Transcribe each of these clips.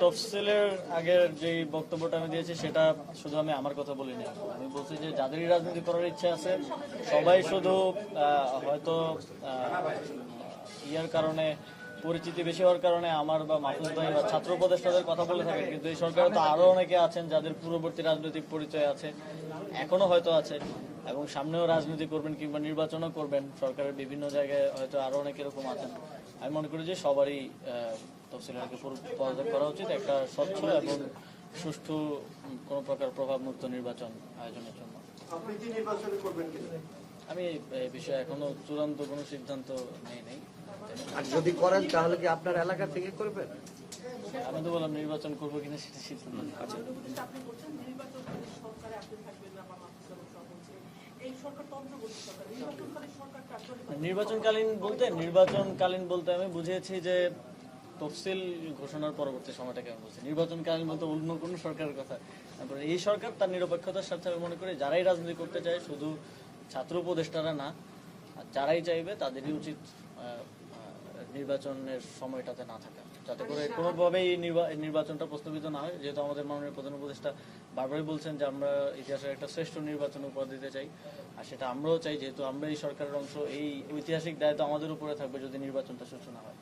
তফসিলের আগের যে বক্তব্যটা আমি দিয়েছি সেটা শুধু আমি আমার কথা বলিনি। আমি বলছি যে যাদেরই রাজনীতি করার ইচ্ছা আছে সবাই শুধু আহ, হয়তো ইয়ার কারণে পরিচিতি বেশি হওয়ার কারণে আমার বা মাহফুজ ভাই বা ছাত্র উপদেষ্টাদের কথা বলে থাকেন কিন্তু এই সরকারে তো আরও অনেকে আছেন যাদের পূর্ববর্তী রাজনৈতিক পরিচয় আছে এখনও হয়তো আছে। এবং সামনেও রাজনীতি করবেন কিংবা নির্বাচনও করবেন সরকারের বিভিন্ন জায়গায় হয়তো আরও অনেক এরকম আছেন। আমি মনে করি যে সবারই আহ, তফসিলকে পদত্যাগ করা উচিত। একটা স্বচ্ছ এবং সুষ্ঠু কোনো প্রকার প্রভাবমুক্ত নির্বাচন আয়োজনের জন্য। আপনি কি নির্বাচন করবেন কিনা আমি এই বিষয়ে এখনও চূড়ান্ত কোনো সিদ্ধান্ত নেই নেই। আর যদি করেন তাহলে কি আপনার এলাকা থেকে করবেন? আমি তো বললাম নির্বাচন করব কিনা সেটা সিদ্ধান্ত। আচ্ছা। নির্বাচনকালীন বলতে নির্বাচনকালীন বলতে আমি বুঝিয়েছি যে তফসিল ঘোষণার পরবর্তী সময়টাকে আমি বলছি নির্বাচনকালীন বলতে অন্য কোনো সরকারের কথা। তারপরে এই সরকার তার নিরপেক্ষতার সাথে আমি মনে করি, যারাই রাজনীতি করতে চায়, শুধু ছাত্র উপদেষ্টারা না, আর যারাই চাইবে, তাদেরই উচিত নির্বাচনের সময়টাতে না থাকা। যাতে করে কোনোভাবেই নির্বাচনটা প্রস্তাবিত না হয় যেহেতু আমাদের মাননীয় প্রধান উপদেষ্টা বারবারই বলছেন যে আমরা ইতিহাসের একটা শ্রেষ্ঠ নির্বাচন উপহার দিতে চাই। আর সেটা আমরাও চাই যেহেতু আমরা এই সরকারের অংশ এই ঐতিহাসিক দায়িত্ব আমাদের উপরে থাকবে যদি নির্বাচনটা সুষ্ঠু না হয়।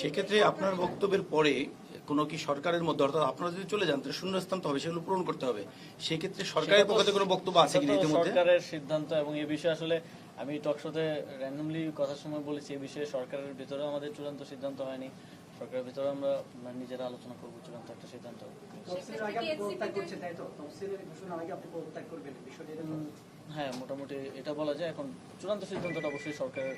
সেক্ষেত্রে আপনার বক্তব্যের পরে কোনো কি সরকারের মধ্যে অর্থাৎ আপনারা যদি চলে যান তাহলে শূন্যস্থান তো হবে সেগুলো পূরণ করতে হবে। সেক্ষেত্রে সরকারের পক্ষ থেকে কোনো বক্তব্য আছে কিনা ইতিমধ্যে? সরকারের সিদ্ধান্ত এবং এই বিষয়ে আসলে আমি টকশোতে র্যান্ডমলি কথার সময় বলেছি এই বিষয়ে সরকারের ভিতরে আমাদের চূড়ান্ত সিদ্ধান্ত হয়নি। সরকারের ভিতরে আমরা নিজেরা আলোচনা করব চূড়ান্ত একটা সিদ্ধান্ত? হ্যাঁ মোটামুটি এটা বলা যায়। এখন চূড়ান্ত সিদ্ধান্তটা অবশ্যই সরকারের?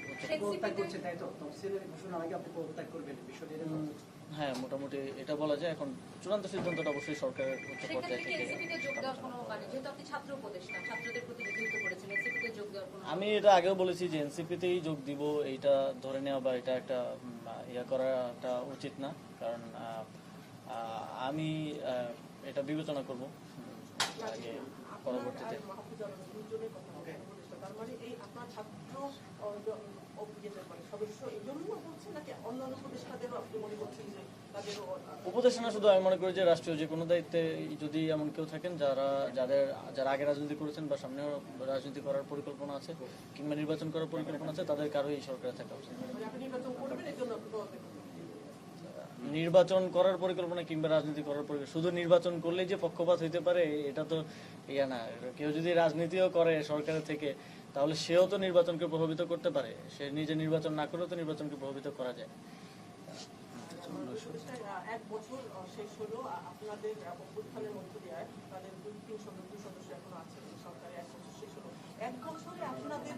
হ্যাঁ মোটামুটি এটা বলা যায়। এখন চূড়ান্ত সিদ্ধান্তটা অবশ্যই সরকারের উচ্চ পর্যায়ে থেকে এনসিপিতে যোগ দেওয়ার কোনো মানে যেহেতু আপনি ছাত্র উপদেষ্টা ছাত্রদের প্রতিনিধিত্ব করেছেন এনসিপিতে যোগ দেওয়ার কোনো আমি এটা আগেও বলেছি যে এনসিপিতেই যোগ দিব এইটা ধরে নেওয়া বা এটা একটা ইয়া করাটা উচিত না। কারণ আমি এটা বিবেচনা করব। আগে পরবর্তীতে। মানে মানে উপদেশনা শুধু আমি মনে করি যে রাষ্ট্রীয় যে কোনো দায়িত্বে যদি এমন কেউ থাকেন যারা যাদের যারা আগে রাজনীতি করেছেন বা সামনেও রাজনীতি করার পরিকল্পনা আছে কিংবা নির্বাচন করার পরিকল্পনা আছে তাদের কারোই এই সরকারে থাকা উচিত। মানে নির্বাচন করার পরিকল্পনা কিংবা রাজনীতি করার পরিকল্পনা শুধু নির্বাচন করলেই যে পক্ষপাত হইতে পারে, এটা তো ইয়া না। কেউ যদি রাজনীতিও করে সরকারের থেকে, তাহলে সেও তো নির্বাচনকে প্রভাবিত করতে পারে। সে নিজে নির্বাচন না করেও তো নির্বাচনকে প্রভাবিত করা যায়। এক বছর শেষ হলো। আপনাদের অভ্যুত্থানের মধ্য দিয়ে তাদের দুই তিন সদস্য এখনও আছেন সরকারে এক বছর শেষ হলো এক বছরে আপনাদের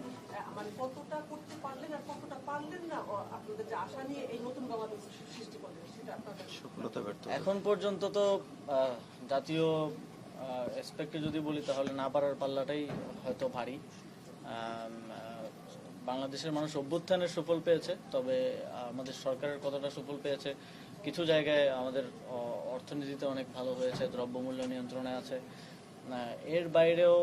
মানে কতটা করতে পারলেন আর কতটা পারলেন না আপনাদের যে আশা নিয়ে এই নতুন বাংলাদেশ সৃষ্টি করলেন সেটা আপনাদের সফলতা ব্যর্থ এখন পর্যন্ত তো জাতীয় এসপেক্টে যদি বলি তাহলে না পারার পাল্লাটাই হয়তো ভারী। বাংলাদেশের মানুষ অভ্যুত্থানের সুফল পেয়েছে তবে আমাদের সরকারের কতটা সুফল পেয়েছে কিছু জায়গায় আমাদের অর্থনীতিতে অনেক ভালো হয়েছে দ্রব্যমূল্য নিয়ন্ত্রণে আছে। এর বাইরেও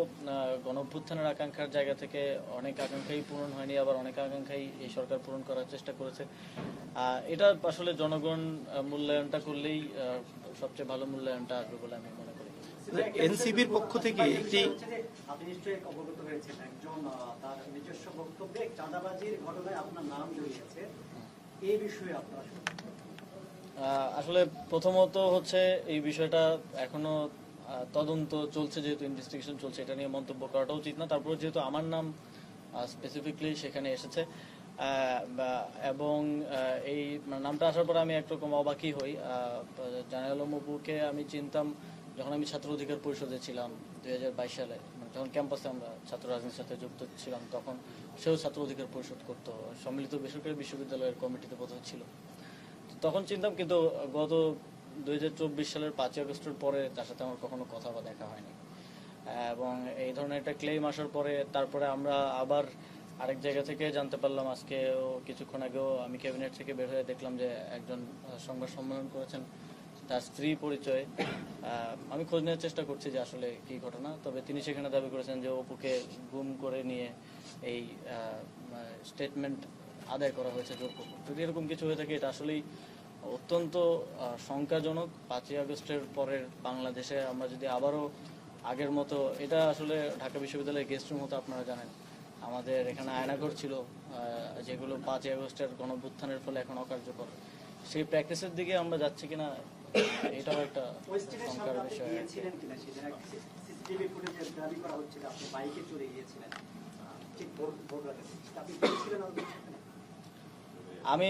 গণ অভ্যুত্থানের আকাঙ্ক্ষার জায়গা থেকে অনেক আকাঙ্ক্ষাই পূরণ হয়নি আবার অনেক আকাঙ্ক্ষাই এই সরকার পূরণ করার চেষ্টা করেছে। আহ, এটা আসলে জনগণ মূল্যায়নটা করলেই সবচেয়ে ভালো মূল্যায়নটা আসবে বলে আমি মনে করি। এনসিপির পক্ষ থেকে একটি আপনি নিশ্চয়ই অবগত হয়েছেন একজন আহ, তার নিজস্ব বক্তব্যে চাঁদাবাজির ঘটনায় আপনার নাম জড়িয়েছে। এই বিষয়ে আপনার আসলে প্রথমত হচ্ছে এই বিষয়টা এখনও তদন্ত চলছে যেহেতু ইনভেস্টিগেশন চলছে, এটা নিয়ে মন্তব্য করাটা উচিত না। তারপর যেহেতু আমার নাম স্পেসিফিকলি সেখানে এসেছে এবং এই মানে নামটা আসার পর আমি একরকম অবাকই হই। জানাল মপুকে আমি চিনতাম যখন আমি ছাত্র অধিকার পরিষদে ছিলাম দুই হাজার বাইশ সালে। মানে যখন ক্যাম্পাসে আমরা ছাত্র রাজনীতির সাথে যুক্ত ছিলাম, তখন সেও ছাত্র অধিকার পরিষদ করতো। সম্মিলিত বেসরকারি বিশ্ববিদ্যালয়ের কমিটিতে বোধহয় ছিল। তখন চিনতাম, কিন্তু গত দুই হাজার চব্বিশ সালের পাঁচই আগস্টের পরে তার সাথে আমার কখনো কথা বা দেখা হয়নি। এবং এই ধরনের একটা ক্লেম আসার পরে তারপরে আমরা আবার আরেক জায়গা থেকে জানতে পারলাম আজকে কিছুক্ষণ আগেও আমি ক্যাবিনেট থেকে বের হয়ে দেখলাম যে একজন সংবাদ সম্মেলন করেছেন, তার স্ত্রী পরিচয়। আমি খোঁজ নেওয়ার চেষ্টা করছি যে আসলে কি ঘটনা, তবে তিনি সেখানে দাবি করেছেন যে অপুকে গুম করে নিয়ে এই স্টেটমেন্ট আদায় করা হয়েছে যদি এরকম কিছু হয়ে থাকে, এটা আসলেই অত্যন্ত শঙ্কাজনক। পাঁচই আগস্টের পরের বাংলাদেশে আমরা যদি আবারও আগের মতো এটা আসলে ঢাকা বিশ্ববিদ্যালয়ের গেস্ট রুম হতো আপনারা জানেন। আমাদের এখানে আয়নাঘর ছিল যেগুলো পাঁচই আগস্টের গণভ্যুত্থানের ফলে এখন অকার্যকর। সেই প্র্যাকটিসের দিকে আমরা যাচ্ছি কিনা এটাও একটা শঙ্কার বিষয়? আমি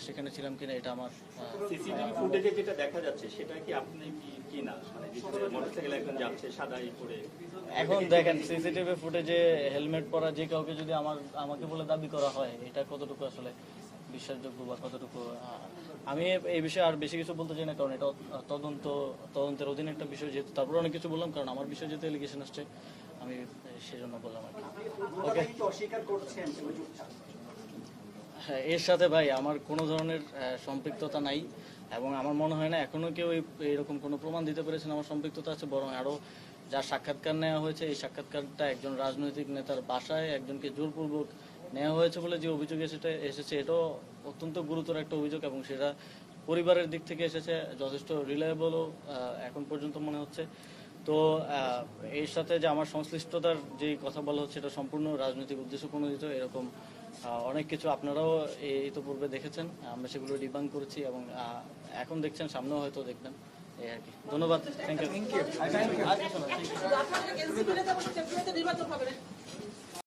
সেখানে ছিলাম কিনা এটা আমার আহ, সিসিটিভি ফুটেজে যেটা দেখা যাচ্ছে সেটা কি আপনি কি কি না? মানে মোটরসাইকেল একজন যাচ্ছে সাদাই পরে। এখন দেখেন সিসিটিভি ফুটেজে হেলমেট পরা যে কাউকে যদি আমার আমাকে বলে দাবি করা হয় এটা কতটুকু আসলে বিশ্বাসযোগ্য বা কতটুকু আমি এই বিষয়ে আর বেশি কিছু বলতে চাই না কারণ এটা তদন্ত তদন্তের অধীনে একটা বিষয় যেহেতু তারপর অনেক কিছু বললাম কারণ আমার বিষয়ে যেহেতু এলিগেশন আসছে আমি সেজন্য বললাম আর কি। কিন্তু অস্বীকার করছেন? এর সাথে ভাই আমার কোনো ধরনের সম্পৃক্ততা নাই এবং আমার মনে হয় না এখনও কেউ এরকম কোনো প্রমাণ দিতে পেরেছেন আমার সম্পৃক্ততা আছে, বরং আরও যার সাক্ষাৎকার নেওয়া হয়েছে, এই সাক্ষাৎকারটা একজন রাজনৈতিক নেতার বাসায় একজনকে জোরপূর্বক নেওয়া হয়েছে বলে যে অভিযোগ এসেছে এসেছে, এটাও অত্যন্ত গুরুতর একটা অভিযোগ এবং সেটা পরিবারের দিক থেকে এসেছে, যথেষ্ট রিলায়েবলও এখন পর্যন্ত মনে হচ্ছে। তো এর সাথে যে আমার সংশ্লিষ্টতার যে কথা বলা হচ্ছে এটা সম্পূর্ণ রাজনৈতিক উদ্দেশ্য প্রণোদিত, এরকম অনেক কিছু আপনারাও এই ইতোপূর্বে দেখেছেন। আমরা সেগুলো ডিবাং করেছি এবং আহ, এখন দেখছেন সামনেও হয়তো দেখবেন। এই আর কি। ধন্যবাদ। Thank you